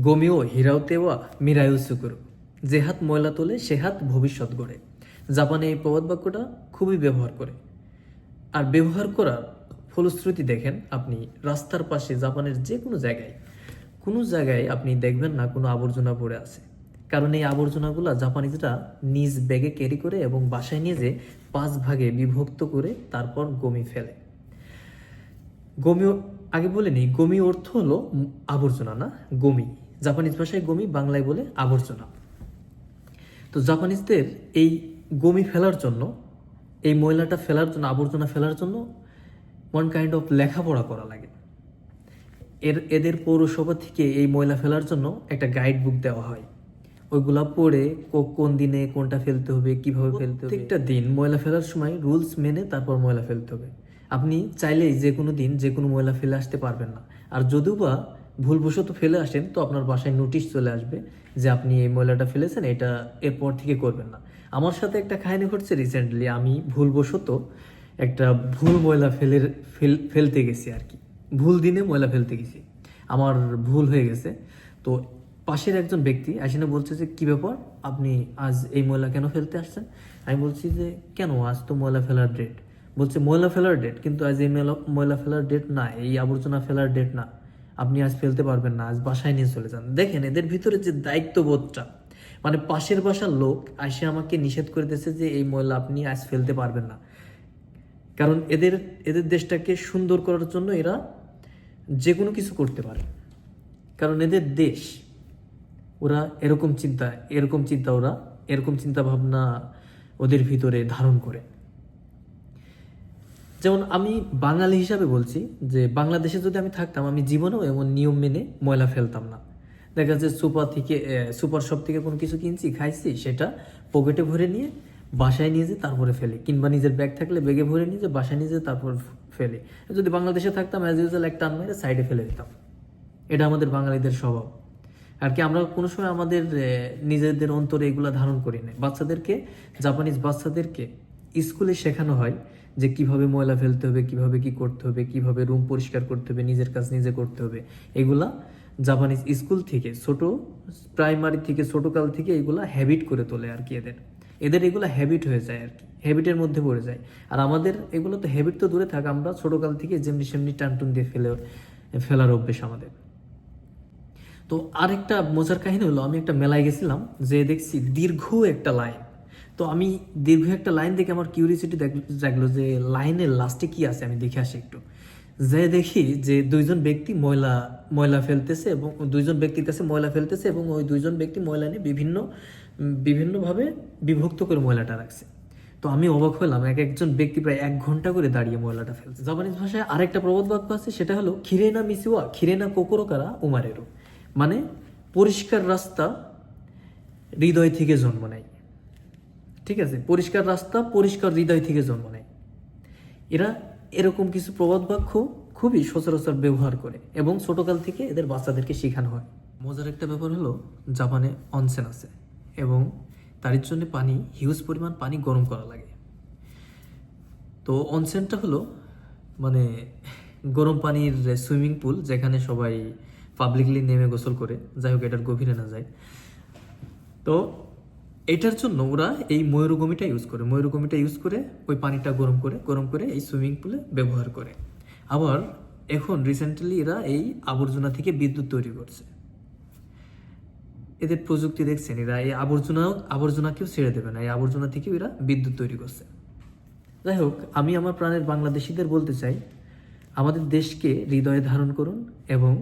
গমিও হীরাও তেওয়া মিরায়ু সুকুর যে হাত ময়লা তোলে, সে হাত ভবিষ্যৎ গড়ে। জাপানে এই প্রবাদ বাক্যটা খুবই ব্যবহার করে। আর ব্যবহার করার ফলশ্রুতি দেখেন আপনি রাস্তার পাশে জাপানের যে কোনো জায়গায়। কোনো জায়গায় আপনি দেখবেন না কোনো আবর্জনা পড়ে আছে। কারণ এই আবর্জনাগুলো জাপানিজরা নিজ ব্যাগে ক্যারি করে এবং বাসায় নিয়ে যে পাঁচ ভাগে বিভক্ত করে তারপর গমি ফেলে। গমি আগে বলে নিই গমি অর্থ হলো আবর্জনা না, গমি। জাপানিজ ভাষায় গমি বাংলায় বলে আবর্জনা। তো জাপানিজদের এই গমি ফেলার জন্য, এই ময়লাটা ফেলার জন্য, আবর্জনা ফেলার জন্য ওয়ান কাইন্ড অফ লেখাপড়া করা লাগে। এর, এদের পৌরসভা থেকে এই ময়লা ফেলার জন্য একটা গাইড বুক দেওয়া হয়। ওইগুলা পড়ে কোন দিনে কোনটা ফেলতে হবে, কীভাবে ফেলতে হবে। প্রত্যেকটা দিন ময়লা ফেলার সময় রুলস মেনে তারপর ময়লা ফেলতে হবে। আপনি চাইলেই যে কোনো দিন যে কোনো ময়লা ফেলে আসতে পারবেন না। আর যদিও বা ভুলবশত ফেলে আসেন, তো আপনার বাসায় নোটিশ চলে আসবে যে আপনি এই ময়লাটা ফেলেছেন, এটা এরপর থেকে করবেন না। আমার সাথে একটা কাহিনী ঘটছে রিসেন্টলি আমি ভুলবশত একটা ভুল ময়লা ফেলে, ফেল- ফেলতে গেছি আর কি। ভুল দিনে ময়লা ফেলতে গেছি। আমার ভুল হয়ে গেছে। তো পাশের একজন ব্যক্তি আসিনা বলছে যে, কি ব্যাপার? আপনি আজ এই ময়লা কেন ফেলতে আসছেন? আমি বলছি যে, কেন? আজ তো ময়লা ফেলার ডেট বলছে, ময়লা ফেলার ডেট কিন্তু আজ এই ময়লা ময়লা ফেলার ডেট না, এই আবর্জনা ফেলার ডেট না। আপনি আজ ফেলতে পারবেন না, আজ বাসায় নিয়ে চলে যান। দেখেন, এদের ভিতরে যে দায়িত্ববোধটা মানে পাশের বাসার লোক আসে আমাকে নিষেধ করে দিয়েছে যে এই ময়লা আপনি আজ ফেলতে পারবেন না। কারণ এদের এদের দেশটাকে সুন্দর করার জন্য এরা যে কোনো কিছু করতে পারে। কারণ এদের দেশ, ওরা এরকম চিন্তা এরকম চিন্তা ওরা, এরকম চিন্তা ভাবনা ওদের ভিতরে ধারণ করে। যেমন আমি বাঙালি হিসাবে বলছি যে বাংলাদেশে যদি আমি থাকতাম, আমি জীবনেও এমন নিয়ম মেনে ময়লা ফেলতাম না। দেখা যাচ্ছে সুপার থেকে সুপার শপ থেকে কোনো কিছু কিনছি, খাইছি, সেটা পকেটে ভরে নিয়ে বাসায় নিয়ে যেয়ে তারপরে ফেলি। কিংবা নিজের ব্যাগ থাকলে ব্যাগে ভরে নিয়ে যে বাসায় নিয়ে যেয়ে তারপর ফেলি। যদি বাংলাদেশে থাকতাম অ্যাজ ইউজুয়াল একটা টান মেরে সাইডে ফেলে দিতাম। এটা আমাদের বাঙালিদের স্বভাব। আর কি, আমরা কোনো সময় আমাদের নিজেদের অন্তরে এগুলা ধারণ করি না বাচ্চাদেরকে, জাপানিজ বাচ্চাদেরকে স্কুলে শেখানো হয় যে কীভাবে ময়লা ফেলতে হবে, কীভাবে কি করতে হবে, কীভাবে রুম পরিষ্কার করতে হবে, নিজের কাজ নিজে করতে হবে, এগুলা জাপানিজ স্কুল থেকে, ছোট প্রাইমারি থেকে ছোট কাল থেকে এগুলা হ্যাবিট করে তোলে আর কি এদের। এদের এগুলো হ্যাবিট হয়ে যায় আর কি হ্যাবিটের মধ্যে পড়ে যায়। আর আমাদের এগুলো তো হ্যাবিট তো দূরে থাক, আমরা ছোটকাল থেকে যেমনি সেমনি টানটুন দিয়ে ফেলে, ফেলার অভ্যেস আমাদের। তো আরেকটা মজার কাহিনী হলো, আমি একটা মেলায় গেছিলাম, যে দেখছি দীর্ঘ একটা লাইন তো আমি দীর্ঘ একটা লাইন দেখে আমার কিউরিয়াসিটি জাগলো যে লাইনের লাস্টে কি আছে? আমি দেখে আসি একটু। যে দেখি যে দুইজন ব্যক্তি ময়লা ময়লা ফেলতেছে এবং দুইজন ব্যক্তির কাছে ময়লা ফেলতেছে এবং ওই দুইজন ব্যক্তি ময়লা নিয়ে বিভিন্ন, বিভিন্নভাবে বিভক্ত করে ময়লাটা রাখছে। তো আমি অবাক হলাম, এক একজন ব্যক্তি প্রায় এক ঘণ্টা করে দাঁড়িয়ে ময়লাটা ফেলছে। জাপানিজ ভাষায় আরেকটা প্রবাদ বাক্য আছে, সেটা হলো, খিরেনা মিসিওয়া, খিরেনা কোকোরো কারা উমারেরো? মানে পরিষ্কার রাস্তা হৃদয় থেকে জন্ম নেয়। ঠিক আছে? পরিষ্কার রাস্তা, পরিষ্কার হৃদয় থেকে জন্ম নেয়। এরা এরকম কিছু প্রবাদ বাক্য খুবই সচরাচর ব্যবহার করে এবং ছোটকাল থেকে এদের বাচ্চাদেরকে শেখানো হয়। মজার একটা ব্যাপার হলো, জাপানে অনসেন আছে এবং তার জন্য পানি হিউজ পরিমাণ পানি গরম করা লাগে। তো অনসেনটা হলো মানে গরম পানির সুইমিং পুল যেখানে সবাই পাবলিকলি নেমে গোসল করে, যাই হোক এটার গভীরে না যায় তো এটার জন্য ওরা এই ময়ূরগমিটা ইউজ করে। ময়ূরগমিটা ইউজ করে ওই পানিটা গরম করে গরম করে এই সুইমিং পুলে ব্যবহার করে। আবার এখন রিসেন্টলি এরা এই আবর্জনা থেকে বিদ্যুৎ তৈরি করছে। এদের প্রযুক্তি দেখছেন, এরা এই আবর্জনা, আবর্জনাকেও ছেড়ে দেবে না, এই আবর্জনা থেকেও এরা বিদ্যুৎ তৈরি করছে। যাই হোক, আমি আমার প্রাণের বাংলাদেশিদের বলতে চাই, আমাদের দেশকে হৃদয়ে ধারণ করুন এবং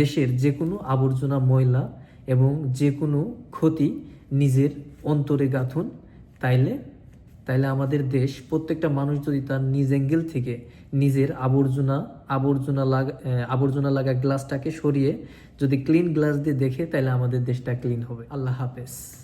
দেশের যে কোনো আবর্জনা, ময়লা এবং যে কোনো ক্ষতি নিজের অন্তরে গাঁথুন, তাইলে তাইলে আমাদের দেশ, প্রত্যেকটা মানুষ যদি তার নিজ অ্যাঙ্গেল থেকে নিজের আবর্জনা আবর্জনা লাগা আবর্জনা লাগা গ্লাসটাকে সরিয়ে যদি ক্লিন গ্লাস দিয়ে দেখে তাহলে আমাদের দেশটা ক্লিন হবে। আল্লাহ হাফেজ।